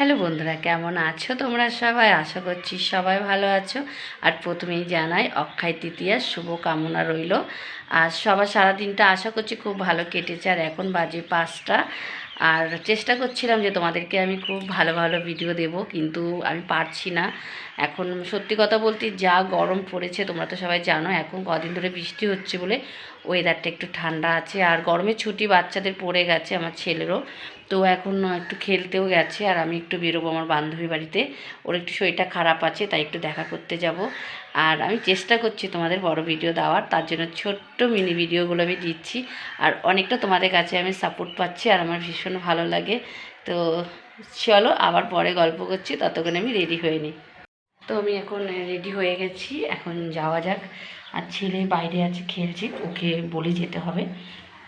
Hello বন্ধুরা, কেমন আছো তোমরা সবাই? আশা করছি সবাই ভালো আছো। আর প্রথমেই জানাই, অক্ষয় তৃতীয়ার শুভকামনা রইল। আর সবার সারাদিনটা আশা করছি খুব ভালো কেটেছে। আর এখন বাজে পাঁচটা। আর চেষ্টা করছিলাম যে তোমাদেরকে আমি খুব ভালো ভালো ভিডিও দেব, কিন্তু আমি পারছি না। এখন সত্যি কথা বলতে যা গরম পড়েছে, তোমরা তো সবাই জানো, এখন কদিন ধরে বৃষ্টি হচ্ছে বলে ওয়েদারটা একটু ঠান্ডা আছে। আর গরমের ছুটি বাচ্চাদের পড়ে গেছে, আমার ছেলেরও। তো এখন একটু খেলতেও গেছে, আর আমি একটু বেরোবো আমার বান্ধবী বাড়িতে। ওর একটু শরীরটা খারাপ আছে, তাই একটু দেখা করতে যাব। আর আমি চেষ্টা করছি তোমাদের বড় ভিডিও দেওয়ার, তার জন্য ছোট্ট মিনি ভিডিওগুলো আমি দিচ্ছি। আর অনেকটা তোমাদের কাছে আমি সাপোর্ট পাচ্ছি, আর আমার ভীষণ ভালো লাগে। তো চলো আবার পরে গল্প করছি, ততক্ষণ আমি রেডি হয়ে নিই তো আমি এখন রেডি হয়ে গেছি, এখন যাওয়া যাক। আর ছেলে বাইরে আছে, খেলছে, ওকে বলে যেতে হবে।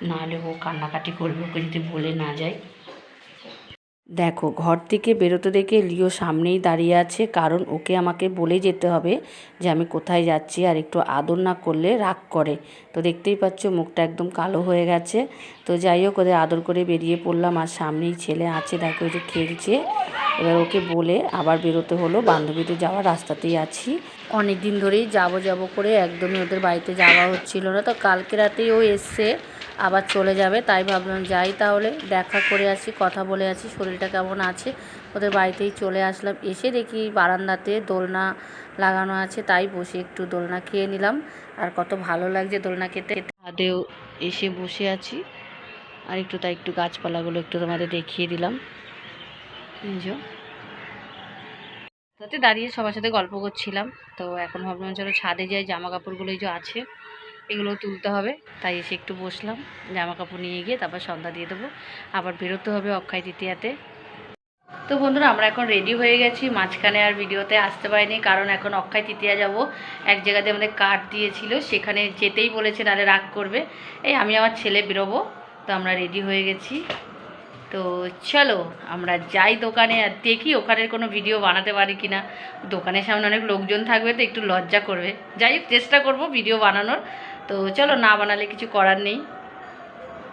নাহলে ও কান্নাকাটি করবে, ওকে যদি বলে না যায়। দেখো, ঘর থেকে বেরোতে দেখে লিও সামনেই দাঁড়িয়ে আছে, কারণ ওকে আমাকে বলে যেতে হবে যে আমি কোথায় যাচ্ছি আর একটু আদর না করলে রাগ করে। তো দেখতেই পাচ্ছ মুখটা একদম কালো হয়ে গেছে। তো যাই হোক, ওদের আদর করে বেরিয়ে পড়লাম আর সামনেই ছেলে আছে, দেখো যে খেলছে। এবার ওকে বলে আবার বেরোতে হলো, বান্ধবীদের যাওয়ার রাস্তাতেই আছি। অনেক দিন ধরেই যাব যাব করে একদমই ওদের বাড়িতে যাওয়া হচ্ছিল না। তো কালকে রাতেই ও এসছে আবার চলে যাবে, তাই ভাবলাম যাই তাহলে। দেখা করে আসি, কথা বলে আসি, শরীরটা কেমন আছে? ওদের বাড়িতেই চলে আসলাম। এসে দেখি বারান্দাতে দোলনা লাগানো আছে, তাই বসে একটু দোলনা খেয়ে নিলাম। আর কত ভালো লাগছে দোলনা খেতে। ছাদেও এসে বসে আছি। আর একটু তাই একটু গাছপালাগুলো একটু তোমাদের দেখিয়ে দিলাম। তাতে দাঁড়িয়ে সবার সাথে গল্প করছিলাম। তো এখন ভাবলাম চলো ছাদে যাই জামা কাপড়গুলো যে আছে। এগুলো তুলতে হবে। তাই এসে একটু বসলাম জামা কাপড় নিয়ে গিয়ে তারপর সন্ধ্যা দিয়ে দেবো। আবার বেরোতে হবে অক্ষয় তৃতীয়াতে। তো বন্ধুরা, আমরা এখন রেডি হয়ে গেছি। মাঝখানে আর ভিডিওতে আসতে পারিনি, কারণ এখন অক্ষয় তৃতীয়া যাব। এক জায়গাতে আমাদের কার্ড দিয়েছিল, সেখানে যেতেই বলেছে, নাহলে রাগ করবে। এই আমি আমার ছেলে বেরোবো, তো আমরা রেডি হয়ে গেছি। তো চলো, আমরা যাই দোকানে আর দেখি ওখানের কোনো ভিডিও বানাতে পারি কি না দোকানের সামনে অনেক লোকজন থাকবে, তো একটু লজ্জা করবে। যাই চেষ্টা করব ভিডিও বানানোর। তো চলো না বানালে কিছু করার নেই।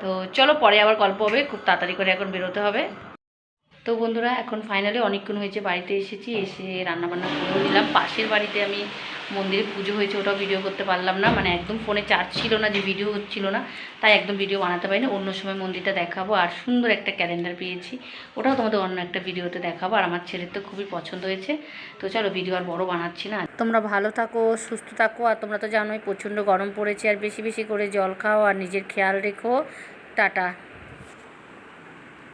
তো চলো পরে আবার গল্প হবে, খুব তাড়াতাড়ি করে এখন বেরোতে হবে। তো বন্ধুরা, এখন ফাইনালি অনেকক্ষণ হয়েছে, বাড়িতে এসেছি, এসে রান্নাবান্না করে দিলাম। পাশের বাড়িতে আমি মন্দিরে পুজো হয়েছে, ওটাও ভিডিও করতে পারলাম না। মানে একদম ফোনে চার্জ ছিল না, যে ভিডিও হচ্ছিল না, তাই একদম ভিডিও বানাতে পারিনি। অন্য সময় মন্দিরটা দেখাবো। আর সুন্দর একটা ক্যালেন্ডার পেয়েছি। ওটাও তোমাদের অন্য একটা ভিডিওতে দেখাবো। আর আমার ছেলের তো খুবই পছন্দ হয়েছে। তো চলো ভিডিও আর বড় বানাচ্ছি না। তোমরা ভালো থাকো, সুস্থ থাকো। আর তোমরা তো জানোই, প্রচণ্ড গরম পড়েছে। আর বেশি বেশি করে জল খাও। আর নিজের খেয়াল রেখো। টাটা।